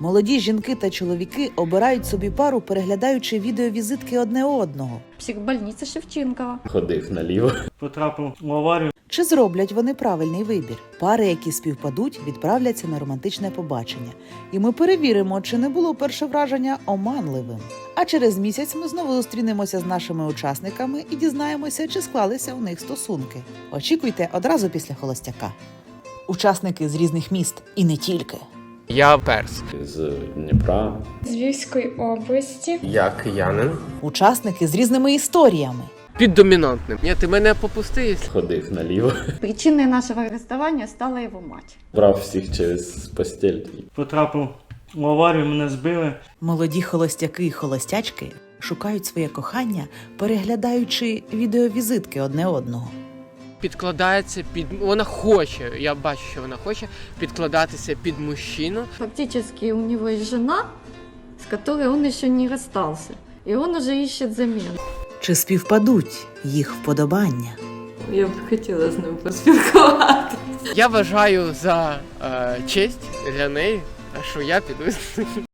Молоді жінки та чоловіки обирають собі пару, переглядаючи відеовізитки одне одного. Психбольниця Шевченкова. Ходив наліво. потрапив в аварію. Чи зроблять вони правильний вибір? Пари, які співпадуть, відправляться на романтичне побачення. І ми перевіримо, чи не було перше враження оманливим. А через місяць ми знову зустрінемося з нашими учасниками і дізнаємося, чи склалися у них стосунки. Очікуйте одразу після холостяка. Учасники з різних міст і не тільки. Я перс. З Дніпра. з Львівської області. Я киянин. Учасники з різними історіями. Під домінантним. Ні, ти мене попусти. Ходив наліво. Причиною нашого розставання стала його мать. Брав всіх через постіль. Потрапив в аварію, мене збили. Молоді холостяки і холостячки шукають своє кохання, переглядаючи відеовізитки одне одного. Підкладається під. Вона хоче. Я бачу, що вона хоче підкладатися під мужчину. Фактически у него есть жена, с которой он еще не расстался. И он уже ищет замену. Чи співпадуть їх вподобання? Я б хотіла з ним поспілкувати. Я вважаю за е, честь для неї, що я піду з